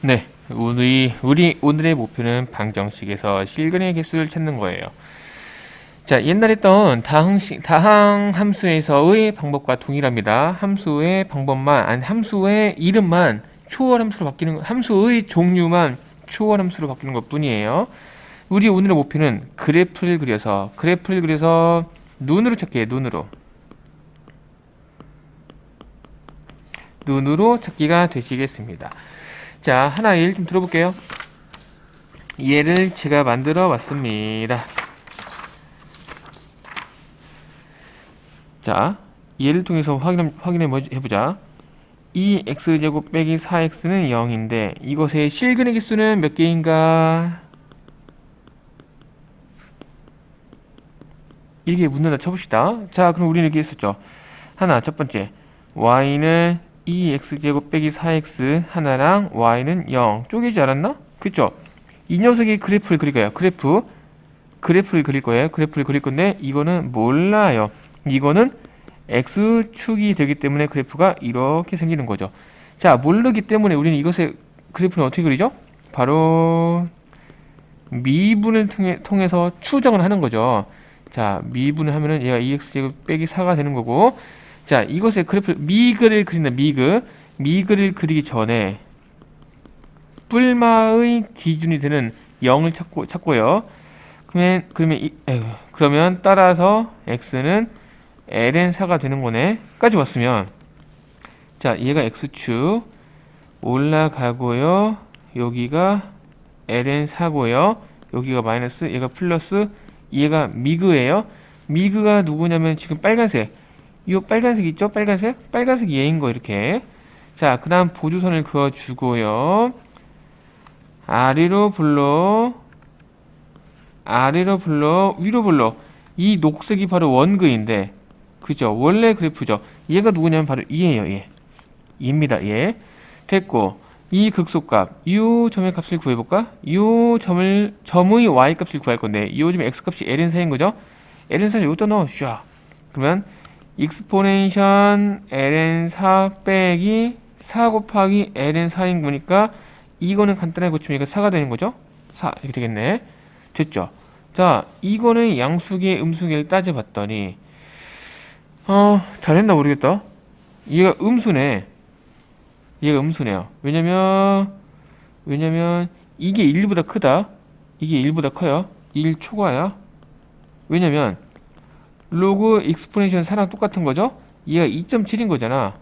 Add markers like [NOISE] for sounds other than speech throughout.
네, 우리, 우리 오늘의 목표는 방정식에서 실근의 개수를 찾는 거예요. 자, 옛날에 했던 다항식, 다항 함수에서의 방법과 동일합니다. 함수의 방법만, 아니, 함수의 이름만 초월 함수로 바뀌는, 거- 함수의 종류만 초월 함수로 바뀌는 것 뿐이에요. 우리 오늘의 목표는 그래프를 그려서, 그래프를 그려서 눈으로 찾기예요, 눈으로. 눈으로 찾기가 되시겠습니다. 자, 하나 예를 좀 들어볼게요. 얘를 제가 만들어 왔습니다. 자, 얘를 통해서 확인, 확인해 보- 해보자. 2x제곱 빼기 4x는 0인데 이것의 실근의 개수는 몇 개인가? 이게 묻는다 쳐봅시다. 자, 그럼 우리는 이렇게 했었죠. 하나, 첫 번째. y는 2x제곱 빼기 4x 하나랑 y는 0 쪼개지 않았나? 그쵸? 이 녀석이 그래프를 그릴 거예요. 그래프. 그래프를 그릴 거예요. 그래프를 그릴 건데 이거는 몰라요. 이거는 x축이 되기 때문에 그래프가 이렇게 생기는 거죠. 자, 모르기 때문에 우리는 이것의 그래프는 어떻게 그리죠? 바로 미분을 통해, 통해서 추정을 하는 거죠. 자, 미분을 하면은 얘가 2x제곱 빼기 4가 되는 거고 자, 이것의 그래프 미그를 그린다. 미그. 미그를 그리기 전에 뿔마의 기준이 되는 0을 찾고 찾고요. 그러면 그러면 이, 에휴, 그러면 따라서 x는 ln 4가 되는 거네.까지 왔으면 자, 얘가 x축 올라가고요. 여기가 ln 4고요. 여기가 마이너스, 얘가 플러스, 얘가 미그예요. 미그가 누구냐면 지금 빨간색. 이 빨간색 있죠? 빨간색? 빨간색 얘인 거 이렇게. 자, 그 다음 보조선을 그어 주고요. 아래로 불러 아래로 불러 위로 불러 이 녹색이 바로 원그인데 그죠 원래 그래프죠 얘가 누구냐면 바로 얘예요 얘 얘입니다 얘 됐고 이 극소값 이 점의 값을 구해볼까 이 점을 점의 y 값을 구할 건데 이 점의 x 값이 ln 4인 거죠 ln 4를 여기다 넣어 슈아 그러면 익스포넨션 ln 4 빼기 4 곱하기 ln 4인 거니까 이거는 간단하게 고치면 이거 4가 되는 거죠? 4 이렇게 되겠네. 됐죠? 자 이거는 양수계 음수계를 따져봤더니 어 잘했나 모르겠다. 얘가 음수네. 얘가 음수네요. 왜냐면 왜냐면 이게 1보다 크다. 이게 1보다 커요. 1 초과야. 왜냐면 로그 익스포네이션 4랑 똑같은 거죠 얘가 2.7인 거잖아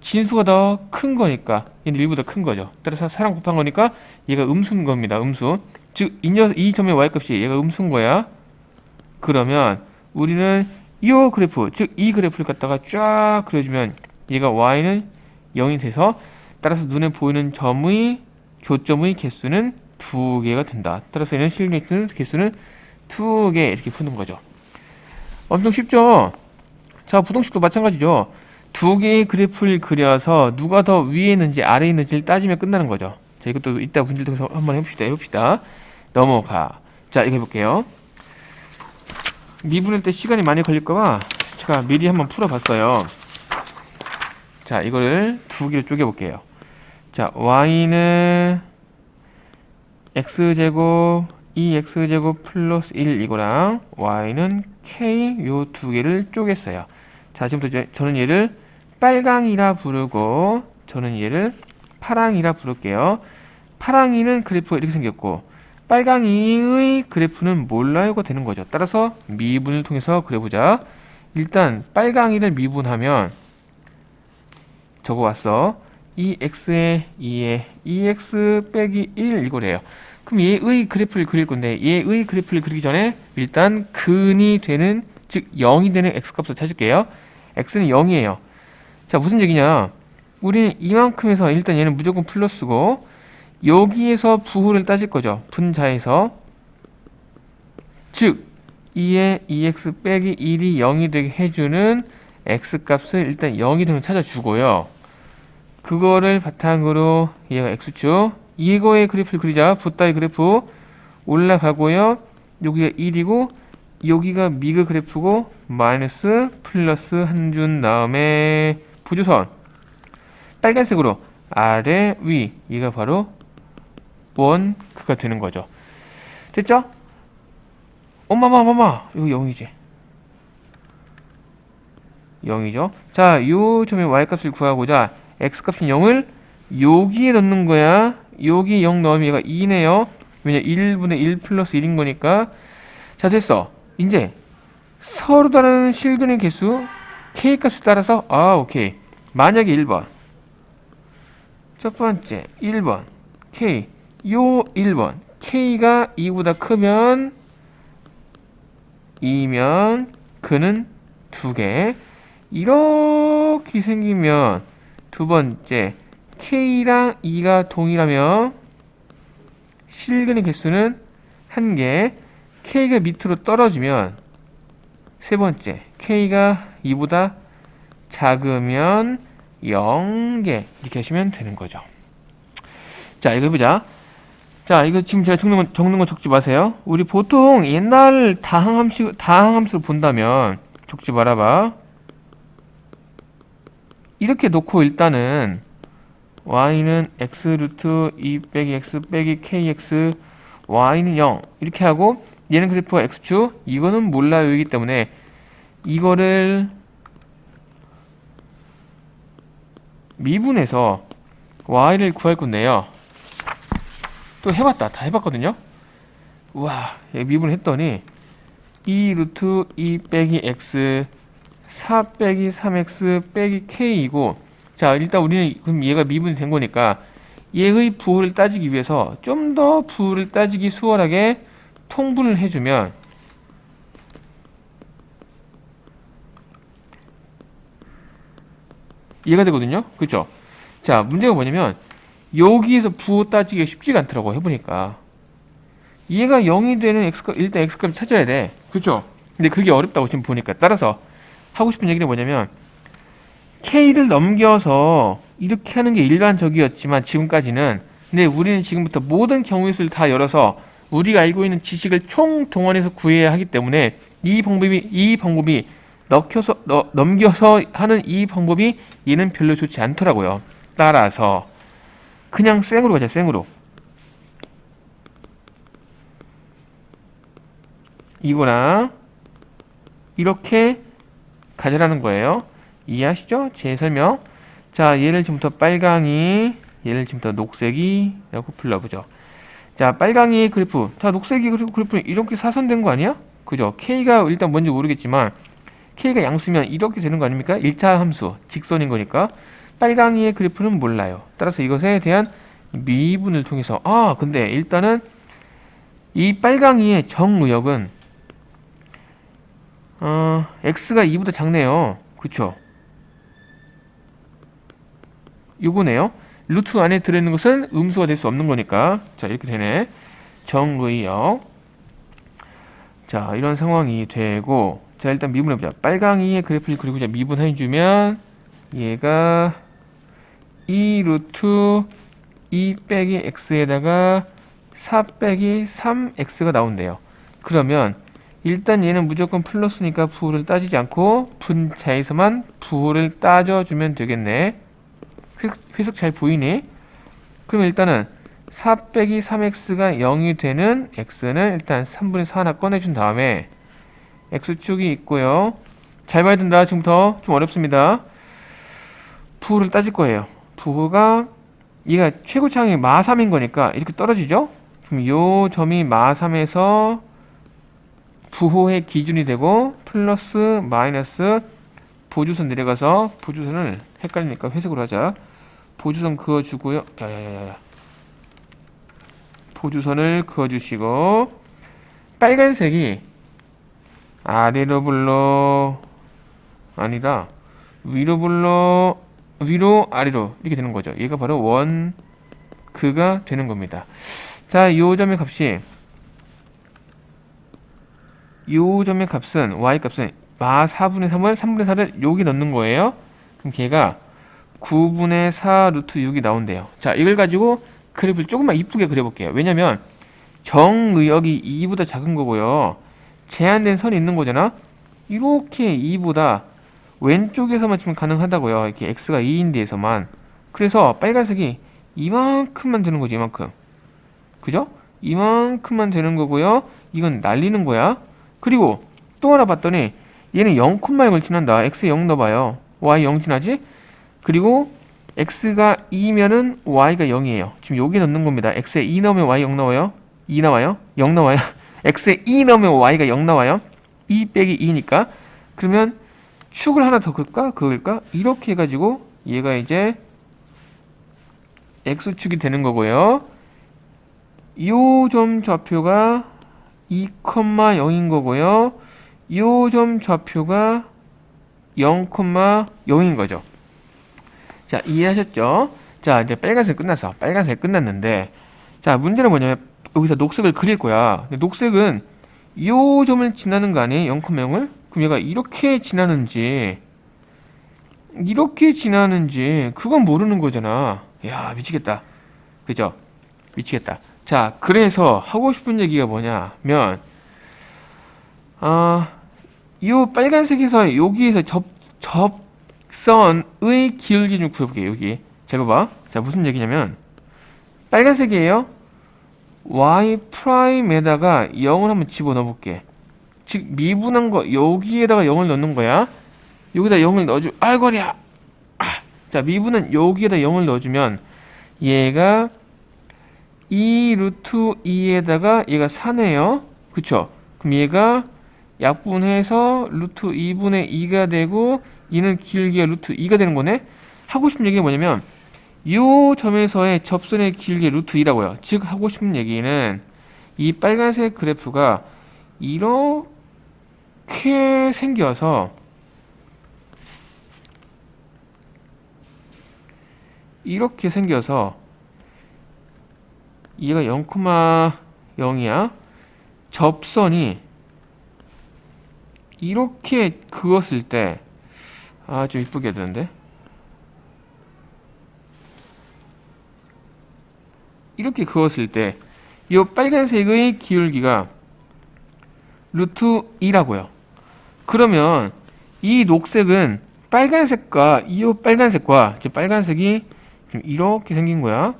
진수가 더 큰 거니까 얘는 1보다 큰 거죠 따라서 4랑 곱한 거니까 얘가 음수인 겁니다 음수 즉, 이, 녀, 이 점의 y값이 얘가 음수인 거야. 그러면 우리는 이 그래프, 즉 이 그래프를 갖다가 쫙 그려주면 얘가 y는 0이 돼서 따라서 눈에 보이는 점의 교점의 개수는 두 개가 된다. 따라서 얘는 실리는 개수는 두개 이렇게 푸는 거죠. 엄청 쉽죠? 자, 부동식도 마찬가지죠. 두 개의 그래프를 그려서 누가 더 위에 있는지 아래에 있는지를 따지면 끝나는 거죠. 자, 이것도 이따 통해서 한번 해봅시다. 해봅시다. 넘어가. 자, 이거 해볼게요. 미분할 때 시간이 많이 걸릴까봐 제가 미리 한번 풀어봤어요. 자, 이거를 두 개로 쪼개볼게요. 자, y는 x제곱 2x제곱 플러스 1 이거랑 y는 k 요 두 개를 쪼갰어요. 자, 지금부터 저는 얘를 빨강이라 부르고 저는 얘를 파랑이라 부를게요. 파랑이는 그래프가 이렇게 생겼고 빨강이의 그래프는 몰라요가 되는 거죠. 따라서 미분을 통해서 그려보자. 일단 빨강이를 미분하면 적어 왔어. 2x에 2에 2x 빼기 1 이거래요. 그럼 얘의 그래프를 그릴 건데 얘의 그래프를 그리기 전에 일단 근이 되는 즉 0이 되는 x값을 찾을게요. x는 0이에요. 자 무슨 얘기냐? 우리는 이만큼에서 일단 얘는 무조건 플러스고 여기에서 부호를 따질 거죠. 분자에서 즉 2에 2x 빼기 1이 0이 되게 해주는 x값을 일단 0이 되면 찾아주고요. 그거를 바탕으로 얘가 x축 이거의 그래프를 그리자. 붓다의 그래프 올라가고요. 여기가 1이고 여기가 미그 그래프고 마이너스 플러스 한 준 다음에 부조선 빨간색으로 아래 위 얘가 바로 원 그가 되는 거죠. 됐죠? 엄마마 엄마마 이거 0이지. 0이죠. 자, 요 점의 y값을 구하고자 x값은 0을 여기에 넣는 거야. 여기 0 넣으면 얘가 2네요. 왜냐 1분의 1 플러스 1인 거니까. 자, 됐어. 이제 서로 다른 실근의 개수 k 값에 따라서 아, 오케이. 만약에 1번. 첫 번째 1번 k 요 1번 k가 2보다 크면 2면 그는 두 개. 이렇게 생기면 두 번째 k랑 2가 동일하면 실근의 개수는 한 개. k가 밑으로 떨어지면 세 번째 k가 2보다 작으면 0개 이렇게 하시면 되는 거죠. 자 이거 해보자. 자 이거 지금 제가 적는 거, 적는 거 적지 마세요. 우리 보통 옛날 다항함수 다항함수를 본다면 적지 말아봐. 이렇게 놓고 일단은 y는 x 루트 2 빼기 x 빼기 kx y는 0 이렇게 하고 얘는 그래프가 x축 이거는 몰라요 이기 때문에 이거를 미분해서 y를 구할 건데요. 또 해봤다. 다 해봤거든요. 우와, 여기 미분을 했더니 2 루트 2 빼기 x 4 빼기 3x 빼기 k이고 자 일단 우리는 그럼 얘가 미분이 된 거니까 얘의 부호를 따지기 위해서 좀 더 부호를 따지기 수월하게 통분을 해주면 이해가 되거든요. 그죠? 자, 문제가 뭐냐면 여기에서 부호 따지기가 쉽지가 않더라고 해보니까 얘가 0이 되는 x값 일단 x값을 찾아야 돼. 그죠? 근데 그게 어렵다고 지금 보니까 따라서 하고 싶은 얘기는 뭐냐면 k를 넘겨서 이렇게 하는 게 일반적이었지만 지금까지는 근데 우리는 지금부터 모든 경우의 수를 다 열어서 우리가 알고 있는 지식을 총 동원해서 구해야 하기 때문에 이 방법이 이 방법이 넣혀서 너, 넘겨서 하는 이 방법이 얘는 별로 좋지 않더라고요. 따라서 그냥 생으로 가자 생으로. 이거랑 이렇게 가져라는 거예요. 이해하시죠? 제 설명. 자, 얘를 지금부터 빨강이, 얘를 지금부터 녹색이 라고 불러보죠. 자, 빨강이 그래프. 자, 녹색이 그리고 그래프는 이렇게 사선된 거 아니야? 그죠? K가 일단 뭔지 모르겠지만 K가 양수면 이렇게 되는 거 아닙니까? 1차 함수, 직선인 거니까. 빨강이의 그래프는 몰라요. 따라서 이것에 대한 미분을 통해서 아, 근데 일단은 이 빨강이의 정의역은 어, x가 2보다 작네요. 그쵸? 요거네요. 루트 안에 들어있는 것은 음수가 될 수 없는 거니까. 자, 이렇게 되네. 정의역. 자, 이런 상황이 되고, 자, 일단 미분해보자. 빨강이의 그래프를 그리고 이제 미분해주면, 얘가 2 루트 2 빼기 x에다가 4 빼기 3x가 나온대요. 그러면, 일단 얘는 무조건 플러스니까 부호를 따지지 않고 분자에서만 부호를 따져주면 되겠네. 회석 잘 보이니? 그럼 일단은 4 빼기 3x가 0이 되는 x는 일단 3분의 4 하나 꺼내준 다음에 x축이 있고요. 잘 봐야 된다. 지금부터 좀 어렵습니다. 부호를 따질 거예요. 부호가 얘가 최고차항이 마3인 거니까 이렇게 떨어지죠? 그럼 요 점이 마3에서 부호의 기준이 되고 플러스 마이너스 보주선 내려가서 보주선을 헷갈리니까 회색으로 하자. 보주선 그어주고요. 야야야야. 보주선을 그어주시고 빨간색이 아래로 불러 아니다 위로 불러 위로 아래로 이렇게 되는 거죠. 얘가 바로 원 그가 되는 겁니다. 자, 요 점의 값이 요 점의 값은 y 값은 마 4분의 3을 3분의 4를 여기 넣는 거예요. 그럼 걔가 9분의 4 루트 6이 나온대요. 자, 이걸 가지고 그래프를 조금만 이쁘게 그려볼게요. 왜냐면 정의역이 2보다 작은 거고요. 제한된 선이 있는 거잖아. 이렇게 2보다 왼쪽에서만 지금 가능하다고요. 이렇게 x가 2인 데에서만. 그래서 빨간색이 이만큼만 되는 거지, 이만큼. 그죠? 이만큼만 되는 거고요. 이건 날리는 거야. 그리고 또 하나 봤더니 얘는 0,0을 지난다. x 0 넣어봐요. y 0 지나지? 그리고 x가 2면은 y가 0이에요. 지금 여기 넣는 겁니다. x에 2 넣으면 y 0 나와요. 2 나와요. 0 나와요. [LAUGHS] x에 2 넣으면 y가 0 나와요. 2 빼기 2니까 그러면 축을 하나 더 그을까? 그을까? 이렇게 해가지고 얘가 이제 x축이 되는 거고요. 요점 좌표가 2,0인 거고요. 요점 좌표가 0,0인 거죠. 자, 이해하셨죠? 자, 이제 빨간색 끝났어. 빨간색 끝났는데, 자, 문제는 뭐냐면, 여기서 녹색을 그릴 거야. 근데 녹색은 요 점을 지나는 거 아니에요? 0,0을? 그럼 얘가 이렇게 지나는지, 이렇게 지나는지, 그건 모르는 거잖아. 야, 미치겠다. 그죠? 미치겠다. 자, 그래서 하고 싶은 얘기가 뭐냐면, 아, 요 빨간색에서 여기에서 접, 접 선의 기울기 좀 구해볼게요, 여기. 자, 봐. 자, 무슨 얘기냐면, 빨간색이에요. y 프라임에다가 0을 한번 집어넣어 볼게. 즉, 미분한 거, 여기에다가 0을 넣는 거야. 여기다 0을 넣어주, 아이고야! 아, 자, 미분은 여기에다 0을 넣어주면, 얘가 2 루트 2에다가 얘가 4네요. 그쵸? 그럼 얘가 약분해서 루트 2분의 2가 되고 얘는 길기가 루트 2가 되는 거네. 하고 싶은 얘기는 뭐냐면 요 점에서의 접선의 길기 루트 2라고요. 즉 하고 싶은 얘기는 이 빨간색 그래프가 이렇게 생겨서 이렇게 생겨서 얘가 0,0이야. 접선이 이렇게 그었을 때 아주 이쁘게 되는데 이렇게 그었을 때 이 빨간색의 기울기가 루트 2라고요. 그러면 이 녹색은 빨간색과 이 빨간색과 저 빨간색이 좀 이렇게 생긴 거야.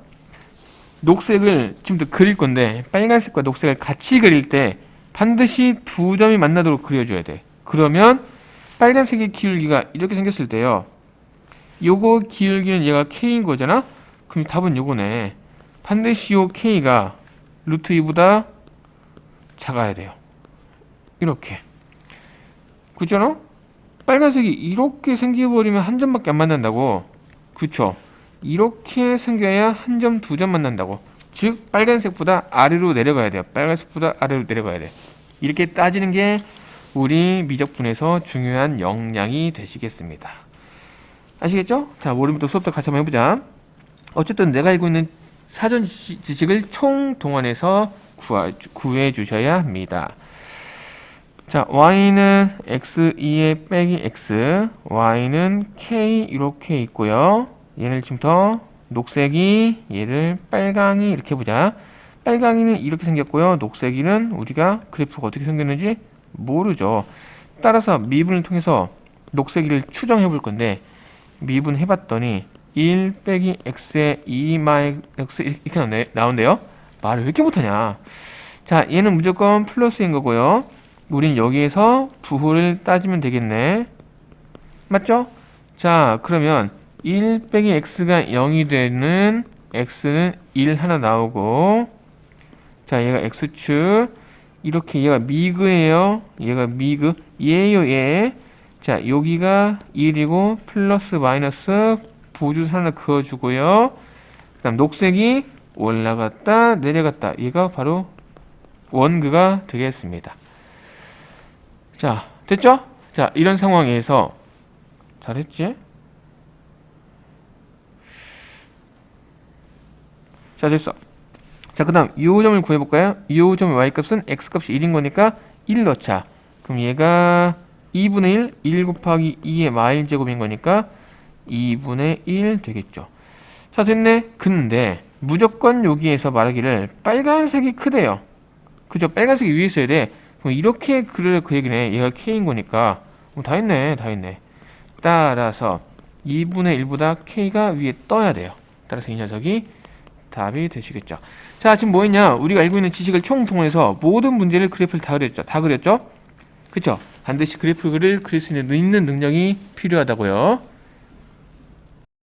녹색을 지금부터 그릴 건데 빨간색과 녹색을 같이 그릴 때 반드시 두 점이 만나도록 그려줘야 돼. 그러면 빨간색의 기울기가 이렇게 생겼을 때요. 요거 기울기는 얘가 k인 거잖아. 그럼 답은 요거네. 반드시 요 k가 루트 2보다 작아야 돼요. 이렇게. 그잖아? 빨간색이 이렇게 생겨버리면 한 점밖에 안 만난다고. 그쵸? 이렇게 생겨야 한 점, 두 점 만난다고. 즉, 빨간색보다 아래로 내려가야 돼요. 빨간색보다 아래로 내려가야 돼. 이렇게 따지는 게 우리 미적분에서 중요한 역량이 되시겠습니다. 아시겠죠? 자, 또 수업도 같이 한번 해보자. 어쨌든 내가 알고 있는 사전 지식- 지식을 총 동원해서 구해 주셔야 합니다. 자, y는 x2에 빼기 x, y는 k 이렇게 있고요. 얘를 지금부터 녹색이 얘를 빨강이 이렇게 보자. 빨강이는 이렇게 생겼고요. 녹색이는 우리가 그래프가 어떻게 생겼는지 모르죠. 따라서 미분을 통해서 녹색이를 추정해 볼 건데 미분 해봤더니 1 빼기 x에 2 마이너스 이렇게 나온대요. 말을 왜 이렇게 못하냐. 자, 얘는 무조건 플러스인 거고요. 우린 여기에서 부호를 따지면 되겠네. 맞죠? 자, 그러면 1 빼기 x가 0이 되는 x는 1 하나 나오고 자, 얘가 x축 이렇게 얘가 미그예요. 얘가 미그 얘예요, 얘. 자, 여기가 1이고 플러스 마이너스 부주 하나 그어 주고요. 그 다음 녹색이 올라갔다 내려갔다. 얘가 바로 원그가 되겠습니다. 자, 됐죠? 자, 이런 상황에서 잘했지? 자, 됐어. 자, 그 다음 이 점을 구해볼까요? 이 점의 y값은 x값이 1인 거니까 1 넣자. 그럼 얘가 2분의 1, 1 곱하기 2의 마일 제곱인 거니까 2분의 1 되겠죠. 자, 됐네. 근데 무조건 여기에서 말하기를 빨간색이 크대요. 그죠? 빨간색이 위에 있어야 돼. 그럼 이렇게 그릴 그 얘기네. 얘가 k인 거니까. 어, 다 했네. 다 했네. 따라서 2분의 1보다 k가 위에 떠야 돼요. 따라서 이 녀석이 답이 되시겠죠. 자, 지금 뭐 했냐? 우리가 알고 있는 지식을 총통해서 모든 문제를 그래프를 다 그렸죠. 다 그렸죠? 그쵸? 반드시 그래프를 그릴 수 있는 있는 능력이 필요하다고요.